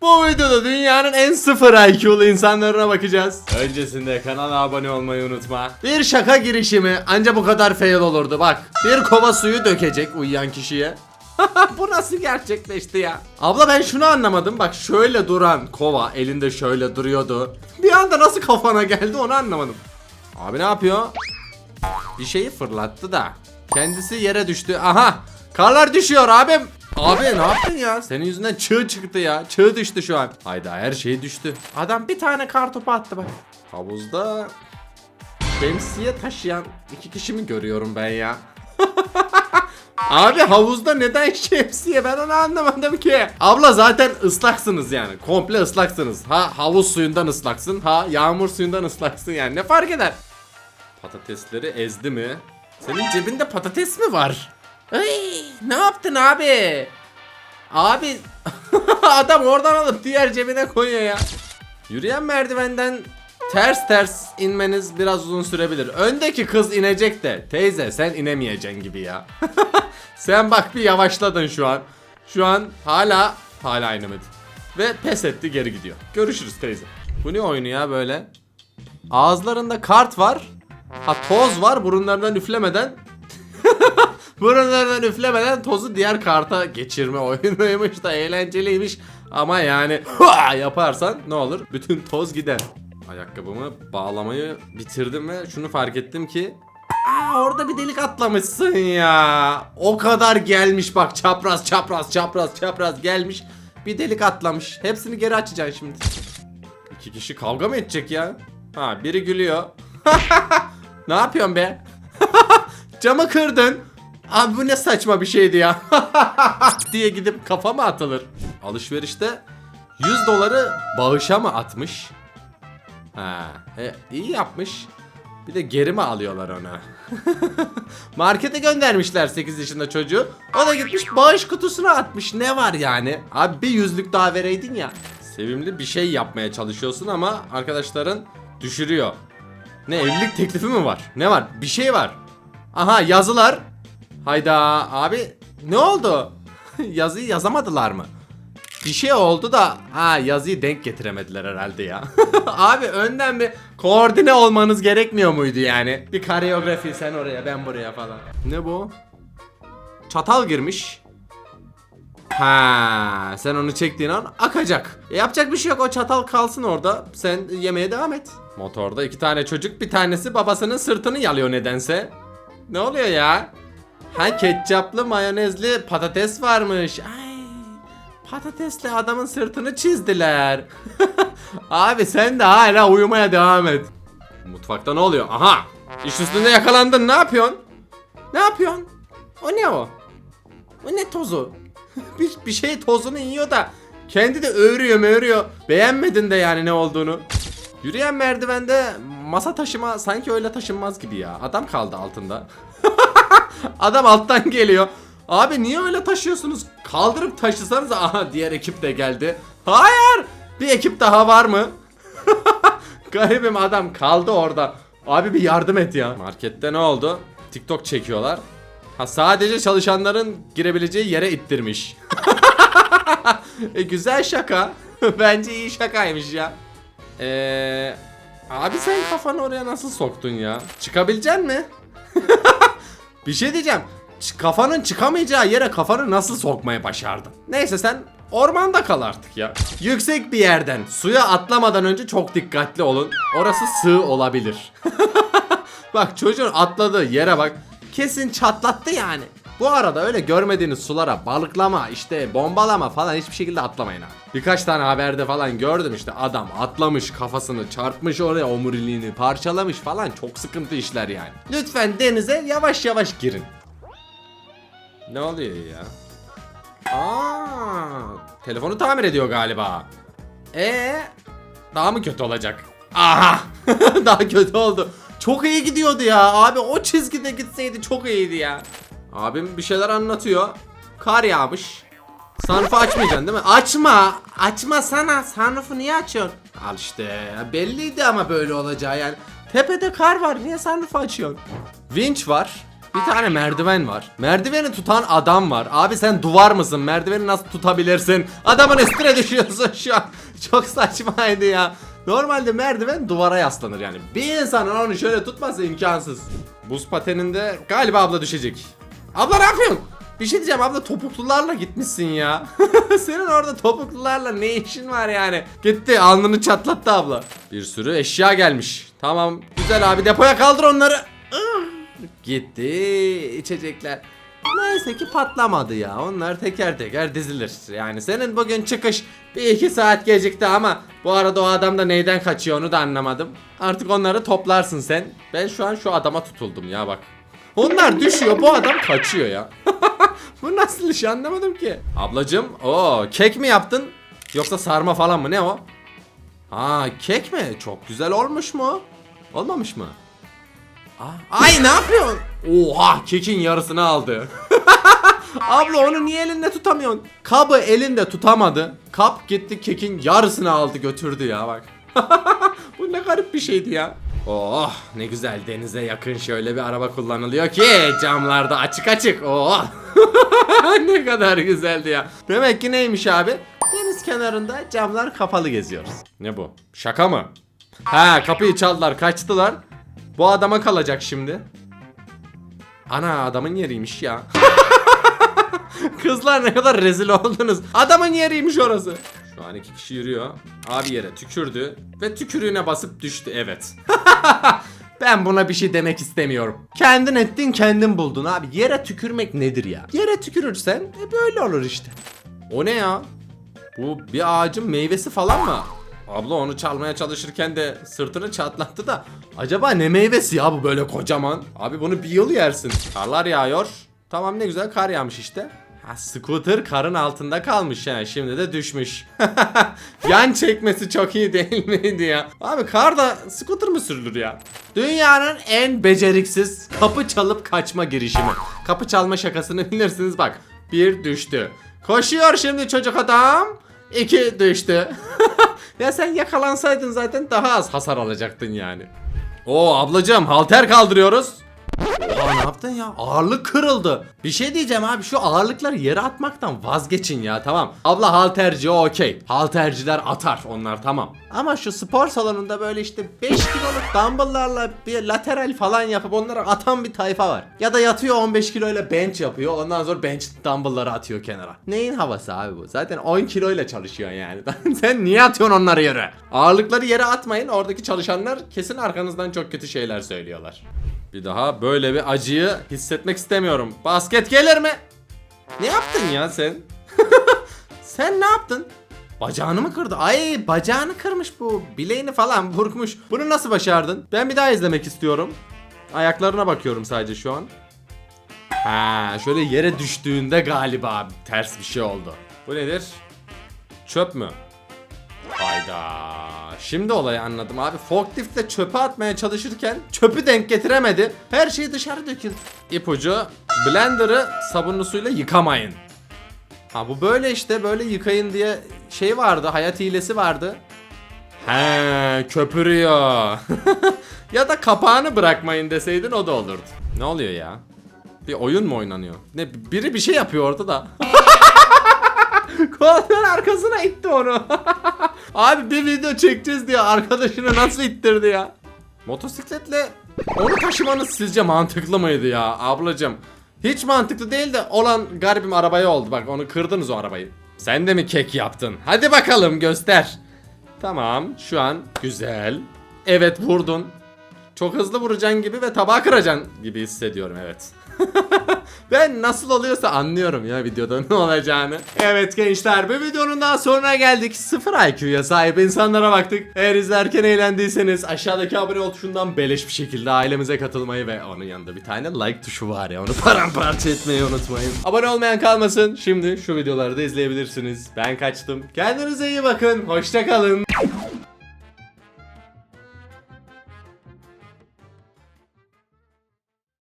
Bu videoda dünyanın en sıfır IQ'lu insanlarına bakacağız. Öncesinde kanala abone olmayı unutma. Bir şaka girişimi anca bu kadar fail olurdu bak. Bir kova suyu dökecek uyuyan kişiye. bu nasıl gerçekleşti ya? Abla ben şunu anlamadım. Bak şöyle duran kova elinde şöyle duruyordu. Bir anda nasıl kafana geldi onu anlamadım. Abi ne yapıyor? Bir şeyi fırlattı da. Kendisi yere düştü. Aha! Karlar düşüyor abim. Abi ne yaptın ya? Senin yüzünden çığ çıktı ya. Çığ düştü şu an. Hayda her şey düştü. Adam bir tane kar topu attı bak. Havuzda şemsiye taşıyan iki kişi mi görüyorum ben ya? Abi havuzda neden şemsiye ben onu anlamadım ki. Abla zaten ıslaksınız yani. Komple ıslaksınız. Ha havuz suyundan ıslaksın. Ha yağmur suyundan ıslaksın yani. Ne fark eder? Patatesleri ezdi mi? Senin cebinde patates mi var? Ay, ne yaptın abi? Abi adam oradan alıp diğer cebine koyuyor ya. Yürüyen merdivenden ters ters inmeniz biraz uzun sürebilir. Öndeki kız inecek de teyze sen inemeyeceksin gibi ya. sen bak bir yavaşladın şu an. Şu an hala hala inemedi. Ve pes etti geri gidiyor. Görüşürüz teyze. Bu ne oyunu ya böyle? Ağızlarında kart var. Ha toz var burunlarından üflemeden. burunlarından üflemeden tozu diğer karta geçirme oyunuymuş da eğlenceliymiş. Ama yani yaparsan ne olur? Bütün toz gider. Ayakkabımı bağlamayı bitirdim ve şunu fark ettim ki Aa, orada bir delik atlamışsın ya. O kadar gelmiş bak çapraz çapraz çapraz çapraz gelmiş. Bir delik atlamış. Hepsini geri açacaksın şimdi. İki kişi kavga mı edecek ya? Ha biri gülüyor. ne yapıyorsun be? Camı kırdın. Abi bu ne saçma bir şeydi ya. diye gidip kafa mı atılır? Alışverişte 100 doları bağışa mı atmış? Ha, e, iyi yapmış. Bir de geri mi alıyorlar onu? Markete göndermişler 8 yaşında çocuğu. O da gitmiş bağış kutusuna atmış. Ne var yani? Abi bir yüzlük daha vereydin ya. Sevimli bir şey yapmaya çalışıyorsun ama arkadaşların düşürüyor. Ne evlilik teklifi mi var? Ne var? Bir şey var. Aha yazılar. Hayda abi ne oldu? Yazıyı yazamadılar mı? Bir şey oldu da ha yazıyı denk getiremediler herhalde ya. abi önden bir koordine olmanız gerekmiyor muydu yani? Bir koreografi sen oraya ben buraya falan. Ne bu? Çatal girmiş. Ha, sen onu çektiğin an akacak. E, yapacak bir şey yok o çatal kalsın orada. Sen yemeye devam et. Motorda iki tane çocuk bir tanesi babasının sırtını yalıyor nedense. Ne oluyor ya? Ha ketçaplı mayonezli patates varmış. Ay patatesle adamın sırtını çizdiler. Abi sen de hala uyumaya devam et. Mutfakta ne oluyor? Aha! İş üstünde yakalandın ne yapıyorsun? Ne yapıyorsun? O ne o? O ne tozu? bir, bir şey tozunu yiyor da kendi de öğürüyor möğürüyor. Beğenmedin de yani ne olduğunu. Yürüyen merdivende masa taşıma sanki öyle taşınmaz gibi ya. Adam kaldı altında. Adam alttan geliyor. Abi niye öyle taşıyorsunuz? Kaldırıp taşısanız aha diğer ekip de geldi. Hayır! Bir ekip daha var mı? Garibim adam kaldı orada. Abi bir yardım et ya. Markette ne oldu? TikTok çekiyorlar. Ha sadece çalışanların girebileceği yere ittirmiş. e, güzel şaka. Bence iyi şakaymış ya. Eee abi sen kafanı oraya nasıl soktun ya? Çıkabilecek mi? Bir şey diyeceğim. Kafanın çıkamayacağı yere kafanı nasıl sokmaya başardın? Neyse sen ormanda kal artık ya. Yüksek bir yerden suya atlamadan önce çok dikkatli olun. Orası sığ olabilir. bak çocuğun atladığı yere bak. Kesin çatlattı yani. Bu arada öyle görmediğiniz sulara balıklama işte bombalama falan hiçbir şekilde atlamayın ha. Birkaç tane haberde falan gördüm işte adam atlamış kafasını çarpmış oraya omuriliğini parçalamış falan çok sıkıntı işler yani. Lütfen denize yavaş yavaş girin. Ne oluyor ya? Aa, telefonu tamir ediyor galiba. E daha mı kötü olacak? Aha! daha kötü oldu. Çok iyi gidiyordu ya. Abi o çizgide gitseydi çok iyiydi ya. Abim bir şeyler anlatıyor. Kar yağmış. Sunroof'u açmayacaksın değil mi? Açma! Açma sana. Sunroof'u niye açıyorsun? Al işte. Belliydi ama böyle olacağı yani. Tepede kar var. Niye sunroof'u açıyorsun? Winch var. Bir tane merdiven var. Merdiveni tutan adam var. Abi sen duvar mısın? Merdiveni nasıl tutabilirsin? Adamın üstüne düşüyorsun şu an. Çok saçmaydı ya. Normalde merdiven duvara yaslanır yani. Bir insanın onu şöyle tutması imkansız. Buz pateninde galiba abla düşecek. Abla ne yapıyorsun? Bir şey diyeceğim abla topuklularla gitmişsin ya. Senin orada topuklularla ne işin var yani? Gitti alnını çatlattı abla. Bir sürü eşya gelmiş. Tamam güzel abi depoya kaldır onları. Ah, Gitti içecekler. Neyse ki patlamadı ya. Onlar teker teker dizilir. Yani senin bugün çıkış bir iki saat gecikti ama bu arada o adam da neyden kaçıyor onu da anlamadım. Artık onları toplarsın sen. Ben şu an şu adama tutuldum ya bak. Onlar düşüyor bu adam kaçıyor ya. bu nasıl iş anlamadım ki. Ablacım o kek mi yaptın? Yoksa sarma falan mı ne o? Ha kek mi? Çok güzel olmuş mu? Olmamış mı? Aa, Ay ne yapıyorsun? Oha kekin yarısını aldı. Abla onu niye elinde tutamıyorsun? Kabı elinde tutamadı. Kap gitti kekin yarısını aldı götürdü ya bak. Bu ne garip bir şeydi ya. Oh ne güzel denize yakın şöyle bir araba kullanılıyor ki camlarda açık açık. Oh. ne kadar güzeldi ya. Demek ki neymiş abi? Deniz kenarında camlar kapalı geziyoruz. Ne bu? Şaka mı? Ha kapıyı çaldılar kaçtılar. Bu adama kalacak şimdi. Ana adamın yeriymiş ya. Kızlar ne kadar rezil oldunuz. Adamın yeriymiş orası. Şu an iki kişi yürüyor. Abi yere tükürdü ve tükürüğüne basıp düştü. Evet. ben buna bir şey demek istemiyorum. Kendin ettin kendin buldun abi. Yere tükürmek nedir ya? Yere tükürürsen e, böyle olur işte. O ne ya? Bu bir ağacın meyvesi falan mı? Abla onu çalmaya çalışırken de sırtını çatlattı da acaba ne meyvesi ya bu böyle kocaman? Abi bunu bir yıl yersin. Karlar yağıyor. Tamam ne güzel kar yağmış işte. Ha scooter karın altında kalmış yani şimdi de düşmüş. Yan çekmesi çok iyi değil miydi ya? Abi karda scooter mı sürülür ya? Dünyanın en beceriksiz kapı çalıp kaçma girişimi. Kapı çalma şakasını bilirsiniz bak. Bir düştü. Koşuyor şimdi çocuk adam. İki düştü. ya sen yakalansaydın zaten daha az hasar alacaktın yani. Oo ablacığım halter kaldırıyoruz. Oha ne yaptın ya? Ağırlık kırıldı. Bir şey diyeceğim abi şu ağırlıkları yere atmaktan vazgeçin ya tamam. Abla halterci okey. Halterciler atar onlar tamam. Ama şu spor salonunda böyle işte 5 kiloluk dumbbell'larla bir lateral falan yapıp onlara atan bir tayfa var. Ya da yatıyor 15 kiloyla bench yapıyor. Ondan sonra bench dumbbell'ları atıyor kenara. Neyin havası abi bu? Zaten 10 kiloyla çalışıyor yani. Sen niye atıyorsun onları yere? Ağırlıkları yere atmayın. Oradaki çalışanlar kesin arkanızdan çok kötü şeyler söylüyorlar. Bir daha böyle bir acıyı hissetmek istemiyorum. Basket gelir mi? Ne yaptın ya sen? sen ne yaptın? Bacağını mı kırdı? Ay bacağını kırmış bu. Bileğini falan burkmuş. Bunu nasıl başardın? Ben bir daha izlemek istiyorum. Ayaklarına bakıyorum sadece şu an. Ha, şöyle yere düştüğünde galiba ters bir şey oldu. Bu nedir? Çöp mü? Hayda. Şimdi olayı anladım abi. Forkliftle çöpe atmaya çalışırken çöpü denk getiremedi. Her şey dışarı döküldü. İpucu blender'ı sabunlu suyla yıkamayın. Ha bu böyle işte böyle yıkayın diye şey vardı. Hayat hilesi vardı. He köpürüyor. ya da kapağını bırakmayın deseydin o da olurdu. Ne oluyor ya? Bir oyun mu oynanıyor? Ne biri bir şey yapıyor orada da. Koltuğun arkasına itti onu. Abi bir video çekeceğiz diye arkadaşını nasıl ittirdi ya? Motosikletle onu taşımanız sizce mantıklı mıydı ya ablacım? Hiç mantıklı değil de olan garibim arabaya oldu. Bak onu kırdınız o arabayı. Sen de mi kek yaptın? Hadi bakalım göster. Tamam şu an güzel. Evet vurdun. Çok hızlı vuracaksın gibi ve tabağı kıracaksın gibi hissediyorum evet. ben nasıl oluyorsa anlıyorum ya videoda ne olacağını. Evet gençler bu videonun daha sonuna geldik. Sıfır IQ'ya sahip insanlara baktık. Eğer izlerken eğlendiyseniz aşağıdaki abone ol tuşundan beleş bir şekilde ailemize katılmayı ve onun yanında bir tane like tuşu var ya onu paramparça etmeyi unutmayın. Abone olmayan kalmasın. Şimdi şu videoları da izleyebilirsiniz. Ben kaçtım. Kendinize iyi bakın. Hoşça kalın.